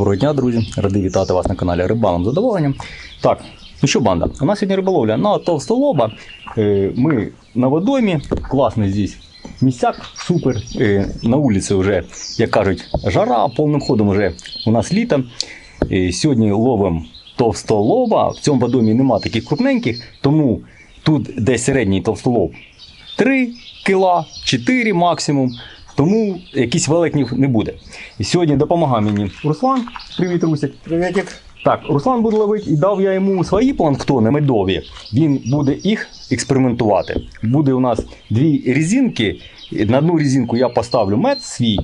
Доброго дня, друзі! Радий вітати вас на каналі Рибалом задоволенням. Так, ну що, банда? У нас сьогодні риболовля на товстолоба. Е, Ми на водоймі, класний здесь місцяк, супер. Е, На вулиці вже, як кажуть, жара, повним ходом вже у нас літо. Е, Сьогодні ловимо товстолоба. В цьому водоймі нема таких крупненьких, тому тут десь середній товстолоб 3 кіла, 4 максимум. Тому якісь великнів не буде. І сьогодні допомагає мені Руслан. Привіт, Русик. Приветик. Так, Руслан буде ловити і дав я йому свої планктони медові. Він буде їх експериментувати. Буде у нас дві різинки. На одну різинку я поставлю мед свій.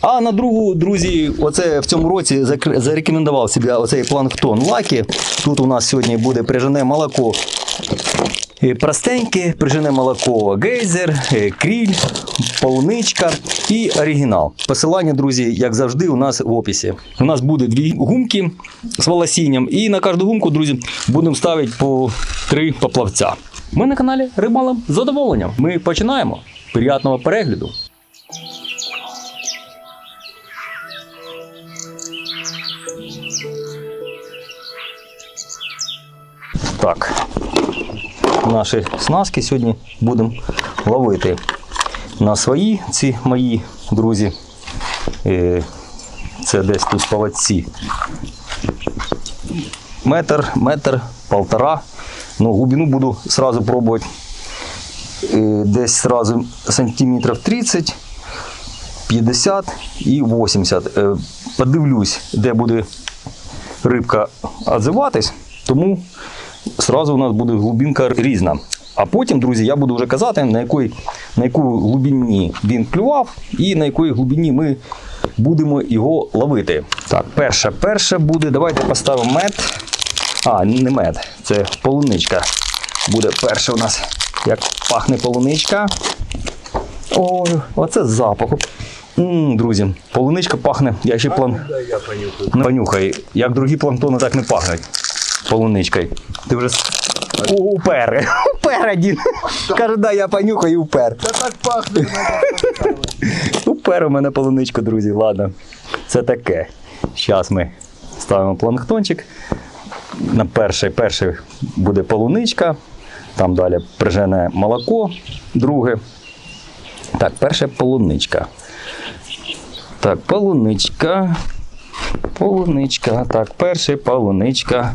А на другу, друзі, оце в цьому році зарекомендував себе оцей планктон лакі. Тут у нас сьогодні буде прижене молоко Простеньке, прижене молоко, гейзер, е, кріль, полуничка і оригінал. Посилання, друзі, як завжди, у нас в описі. У нас буде дві гумки з волосінням, і на кожну гумку, друзі, будемо ставити по три поплавця. Ми на каналі Рибалом з задоволенням. Ми починаємо. Приятного перегляду. Так, наші снаски сьогодні будемо ловити на свої ці мої друзі. Е, Це десь тут палаці. Метр, метр, полтора. Ну, глибину буду сразу пробувати е, десь сразу сантиметрів 30, 50 і 80. Е, Подивлюсь, де буде рибка отзиватись, тому сразу у нас буде глибинка різна. А потім, друзі, я буду вже казати, на якій, на яку глибині він клював і на якій глибині ми будемо його ловити. Так, перше, перше буде. Давайте поставимо мед. А, не мед, це полуничка. Буде перше у нас, як пахне полуничка. Ой, оце запах. М, друзі, полуничка пахне. Я ще план. Я понюхаю. Не понюхай. Як другі планктони так не пахнуть полуничкою. Ти вже упер. Упер один. Каже, да, я понюхаю і упер. Да так пахнет. Упер у мене полуничка, друзі. Ладно. Це таке. Зараз ми ставимо планктончик. На перший, перший буде полуничка. Там далі прижене молоко, друге. Так, перше полуничка. Так, полуничка. Полуничка. Так, перший полуничка.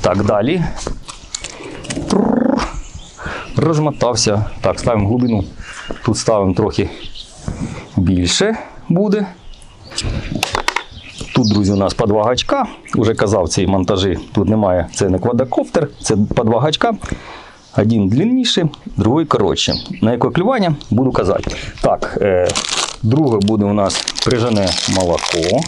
Так, далі. Розмотався. Так, ставимо глибину. Тут ставимо трохи більше буде. Тут, друзі, у нас по два гачка. Уже казав ці монтажі. Тут немає, це не квадрокоптер, це по два гачка. Один длинніший, другий коротший. На яке клювання буду казати. Так, е, друге буде у нас прижене молоко.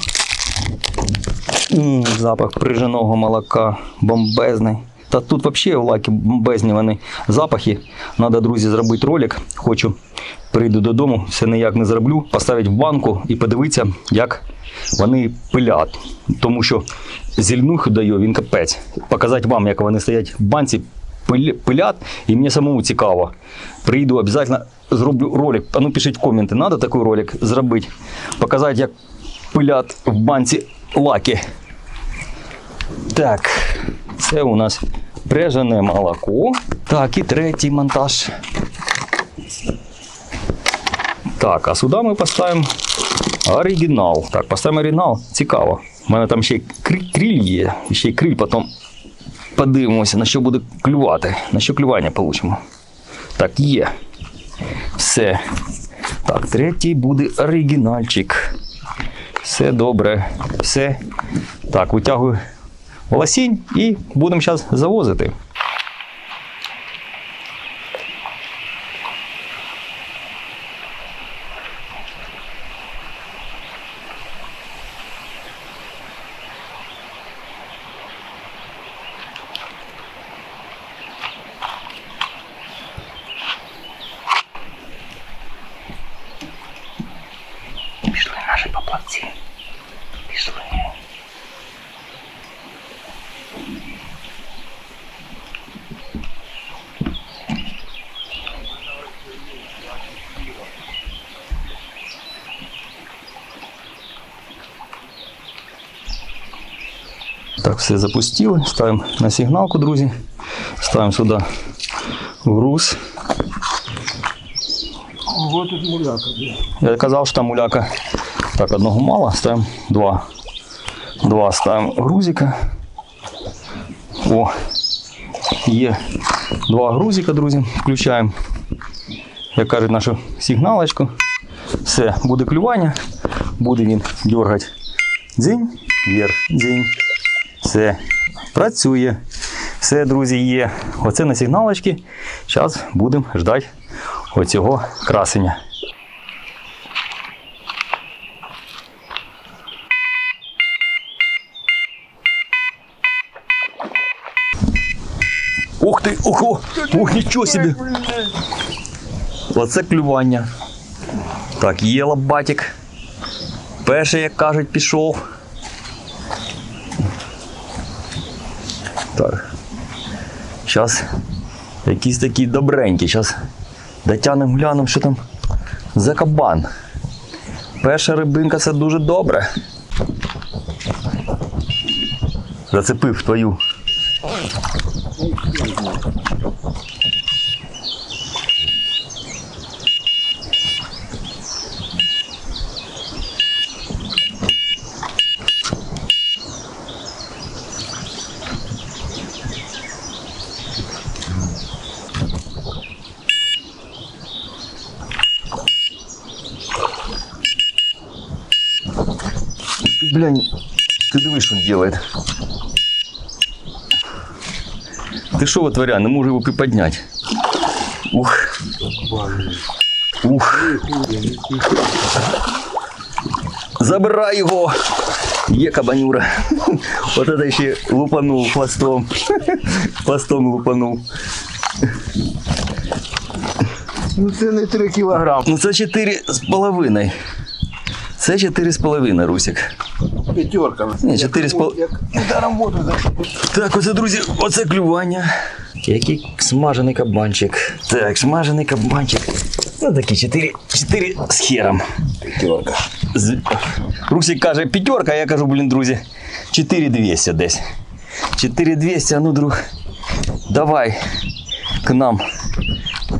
М, Запах приженого молока бомбезний. Та тут взагалі в лакі бомбезні вони запахи. Треба, друзі, зробити ролик. Хочу прийду додому, все ніяк не зроблю, поставити в банку і подивитися, як вони пилять. Тому що зільнуху даю, він капець. Показати вам, як вони стоять в банці, пилять, і мені самому цікаво. Прийду, обов'язково зроблю ролик. А ну пишіть в коменти, треба такий ролик зробити. Показати, як пилять в банці лаки. Так, це у нас пряжене молоко. Так, і третій монтаж. Так, а сюди ми поставимо оригінал. Так, поставимо оригінал. Цікаво. У мене там ще криль є. Ще й криль потім подивимося, на що буде клювати. На що клювання получимо. Так, є. Все. Так, третій буде оригінальчик. Все добре. Все. Так, витягую волосінь і будемо зараз завозити. Так, все запустили. Ставимо на сигналку, друзі. Ставимо сюди груз. Ого, тут муляка. Я казав, що там муляка. Так, одного мало, ставимо два. Два ставимо грузика. О, є два грузика, друзі. Включаємо, як кажуть, нашу сигналочку. Все, буде клювання. Буде він дергати. Дзінь, вверх, дзінь. Все, працює. Все, друзі, є. Оце на сигналочки. Зараз будемо ждати оцього красення. Ух ти, ого, ух, нічого собі. Оце клювання. Так, є лабатик. Перший, як кажуть, пішов. Так. Зараз якісь такі добренькі. Зараз дотянемо, глянемо, що там за кабан. Перша рибинка це дуже добре. Зацепив твою. Блин, ты дивись, що він делает. Ты что вытворяй, не можу його приподняти. Ух. Ух. Забирай його. Є кабанюра. Вот это ще лупанув хвостом. Хвостом лупанув. Ну це не 3 кілограми. Ну це 4 з половиною. Це 4 з Русик. П'ятерка. Ні, чотири з пол- Як ударом воду Так, оце, друзі, оце клювання. Який смажений кабанчик. Так, смажений кабанчик. Ну такі 4, 4 з хером. п'ятерка. З... Русик каже п'ятерка, а я кажу, блін, друзі, 4200 десь. 4200, а ну, друг, давай к нам.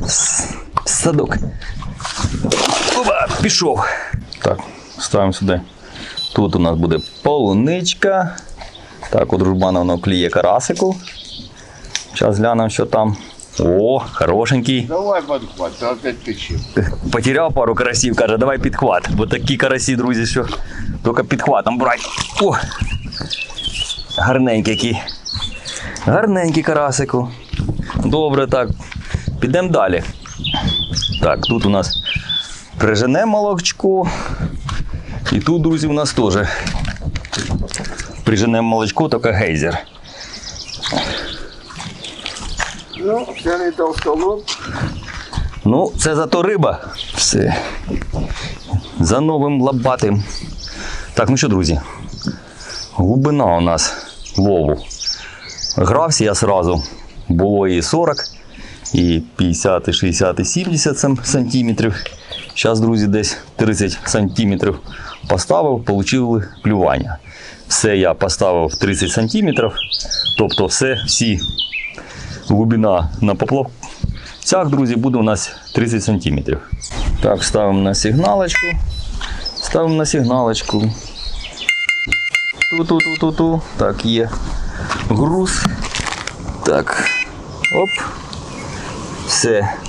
С- Садок. Опа, пішов. Так, ставимо сюди. Тут у нас буде полуничка. Так, у дружбана воно кліє карасику. Зараз глянемо, що там. О, хорошенький. Давай подхват, ти опять печи. Потеряв пару карасів, каже, давай підхват. Бо такі карасі, друзі, що тільки підхватом брати. О! Гарненький який. Гарненький карасику. Добре, так. Підемо далі. Так, тут у нас прижене молочко. І тут, друзі, у нас теж прижене молочко, тільки гейзер. Ну, це не толстолоб. Ну, це зато риба. Все. За новим лабатим. Так, ну що, друзі? Глибина у нас лову. Грався я сразу. Було і 40, і 50, і 60, і 70 сантиметрів. Зараз, друзі, десь 30 сантиметрів поставив, отримали клювання. Все я поставив 30 сантиметрів. Тобто все, всі глибина на поплавцях, друзі, буде у нас 30 сантиметрів. Так, ставимо на сигналочку. Ставимо на сигналочку. Ту-ту-ту-ту-ту. Так, є груз. Так. Оп. Все.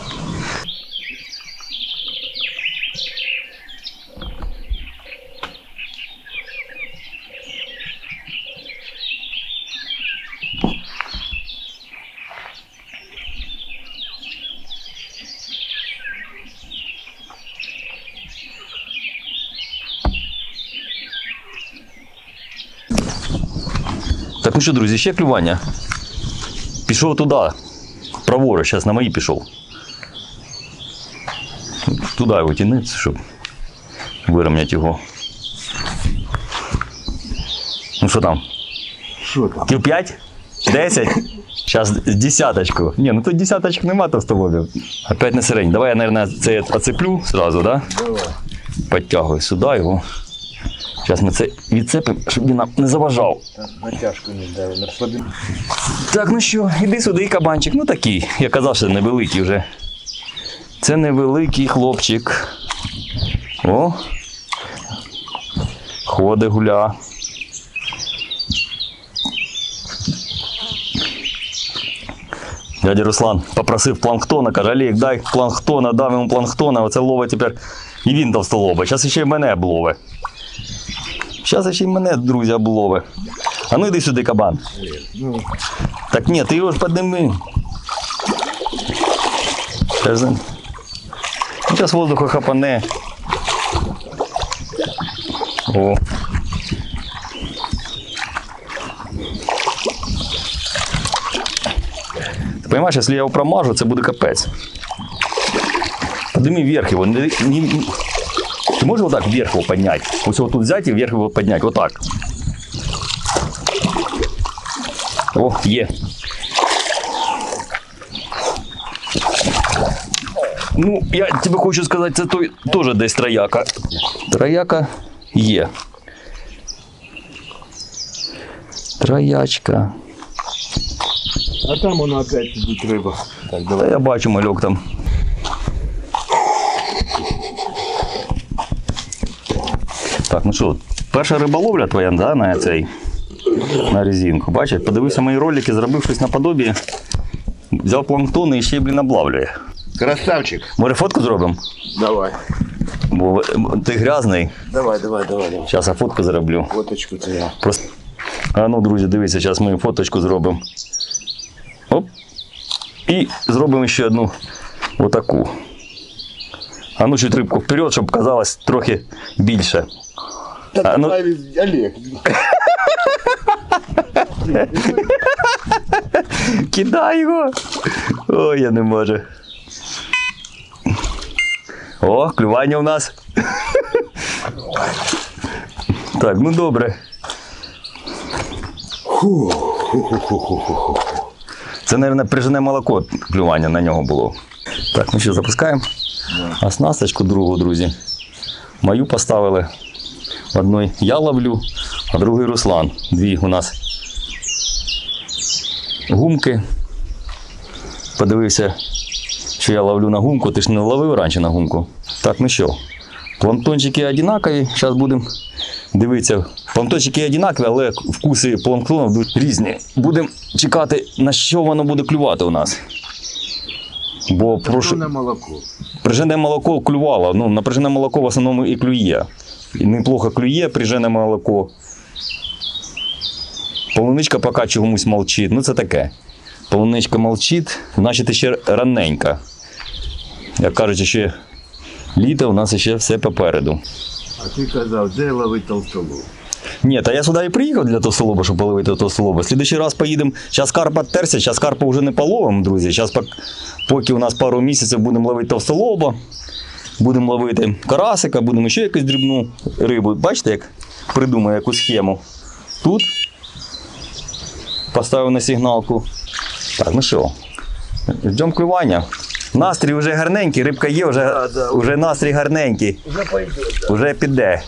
Так, ну що, друзі, ще клювання. Пішов туди. Праворуч, зараз на мої пішов. Туди його тяни, щоб вирівняти його. Ну що там? Що там? Кіл 5? 10? Зараз десяточку. Ні, ну тут десяточок нема товстолобів. Опять на середній. Давай я, мабуть, це оцеплю сразу, да? Давай. Підтягую сюди його. Зараз ми це відцепимо, щоб він нам не заважав. Натяжку не дали, на слабину. Так, ну що, іди сюди, кабанчик. Ну такий. Я казав, що невеликий вже. Це невеликий хлопчик. О. Ходи гуля. Дядя Руслан попросив планктона, каже, Олег, дай планктона, дав йому планктона, оце ловить тепер. І він товстолоба. Зараз ще й мене облове. Зараз ще й мене, друзі, облове. А ну йди сюди, кабан. Так ні, ти його ж підними. Зараз воздуха хапане. О. Ти розумієш, якщо я його промажу, це буде капець. Подними вверх його. Не, не, не- Ти можеш отак вверх його підняти? Ось його тут взяти і вверх його підняти. Отак. О, є. Ну, я тебе хочу сказати, це той теж десь трояка. Трояка є. Троячка. А там воно опять сидить риба. Так, Та я бачу мальок там. Так, ну що, перша риболовля твоя, да, на цей на резинку. Бачиш, подивився мої ролики, зробив щось наподобі. Взяв планктон і ще блін, облавлює. Красавчик. Може фотку зробимо? Давай. Бо ти грязний. Давай, давай, давай. давай. Зараз я фотку зроблю. Фоточку це я. Просто... А ну, друзі, дивіться, зараз ми фоточку зробимо. Оп. І зробимо ще одну отаку. А ну чуть рибку вперед, щоб казалось трохи більше. Та А, ну- давай, Олег. Кидай його. Ой, я не можу. О, клювання у нас. Так, ну добре. Це, мабуть, прижене молоко клювання на нього було. Так, ну що, запускаємо. Оснасточку другу, друзі. Мою поставили. Одної я ловлю, а другий Руслан. Дві у нас гумки. Подивився, що я ловлю на гумку. Ти ж не ловив раніше на гумку. Так, ну що, планктончики однакові. Зараз будемо дивитися. Планктончики однакові, але вкуси планктону будуть різні. Будемо чекати, на що воно буде клювати у нас. Бо прошу, молоко. Прижене молоко клювало. Ну, на прижене молоко в основному і клює. І неплохо клює прижене молоко. Полуничка поки чомусь мовчить. Ну це таке. Полуничка мовчить, значить ще раненька. Як кажуть, ще літо у нас ще все попереду. А ти казав, де ловить толстолоб? Ні, та я сюди і приїхав для толстолоба, щоб половити толстолоба. Слідуючий раз поїдемо. Зараз карпа терся, зараз карпа вже не половимо, друзі. Зараз поки у нас пару місяців будемо ловити толстолоба, будемо ловити карасика, будемо ще якусь дрібну рибу. Бачите, як придумаю якусь схему. Тут поставив на сигналку. Так, ну що, йдемо клювання. Настрій вже гарненький, рибка є, вже, вже настрій гарненький. Вже пойде. Вже піде.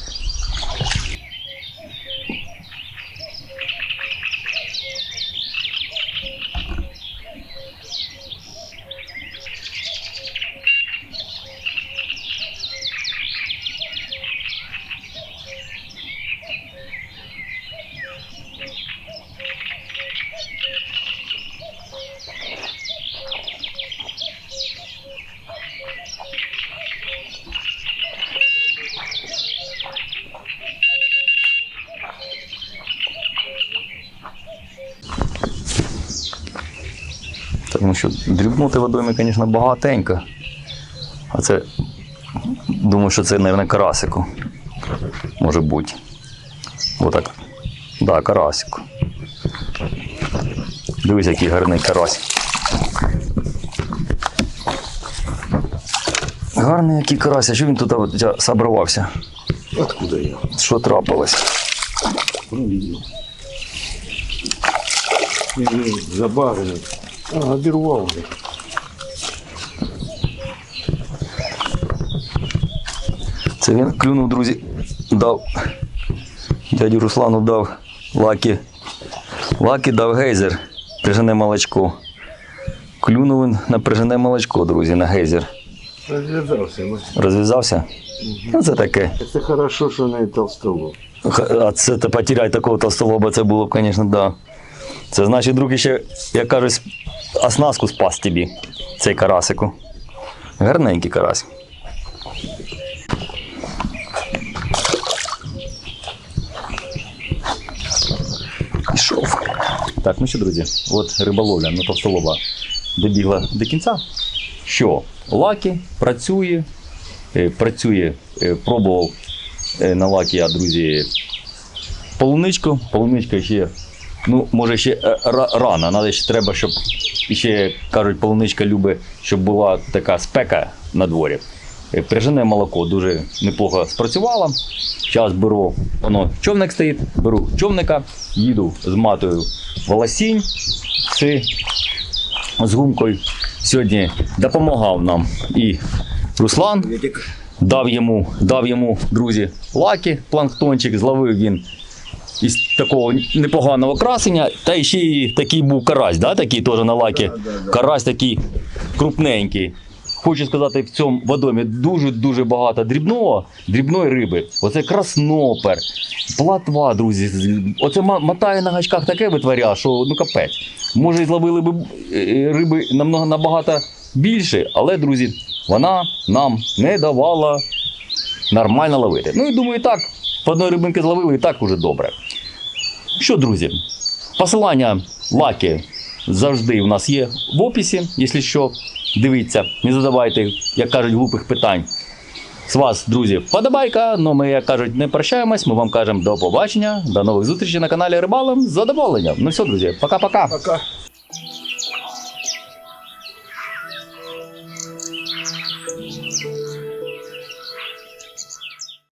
Тому що дрібнути водойми, звісно, багатенько. А це, думаю, що це, мабуть, карасику. Може бути. Отак. Так, да, карасику. Дивись, який гарний карась. Гарний який карась, а що він тут ця. Откуда я? Що трапилось? Не же. Це він клюнув, друзі, дав Дядю Руслану дав лакі. Лакі дав гейзер. Прижене молочко. Клюнув він на прижене молочко, друзі, на гейзер. Розв'язався. ну. Розв'язався? Ну, це таке. Це хорошо, що не толстолоб. А це та такого толстолоба, це було б, звісно, да. Це значить, друг ще, як кажуть, оснастку спас тобі, цей карасику. Гарненький карась. Пішов. Так, ну що, друзі, от риболовля на товстолоба добігла до кінця. Що? Лакі працює, е, працює, е, пробував е, на лакі я, друзі, полуничку. Полуничка ще, ну, може, ще е, рано. Надо ще треба, щоб ще кажуть, полуничка любить, щоб була така спека на дворі. Е, Прижене молоко дуже неплохо спрацювало. Зараз беру, воно човник стоїть, беру човника, їду з матою волосінь з гумкою. Сьогодні допомагав нам і Руслан. Дав йому, дав йому, друзі, лаки, планктончик, зловив він із такого непоганого красення. Та ще й такий був карась, да? такий теж на лакі. Карась такий крупненький. Хочу сказати, в цьому водомі дуже-дуже багато дрібного, дрібної риби. Оце краснопер, платва, друзі. Оце мотає на гачках таке витворя, що ну капець. Може, і зловили б е, риби намного набагато більше, але, друзі, вона нам не давала нормально ловити. Ну і думаю, так, по одної рибинки зловили і так уже добре. Що, друзі, посилання лаки завжди у нас є в описі, якщо що. Дивіться, не задавайте, як кажуть, глупих питань. З вас, друзі, вподобайка. Ну ми, як кажуть, не прощаємось. Ми вам кажемо до побачення, до нових зустрічей на каналі Рибалом з задоволенням. Ну все, друзі, пока-пока. Пока.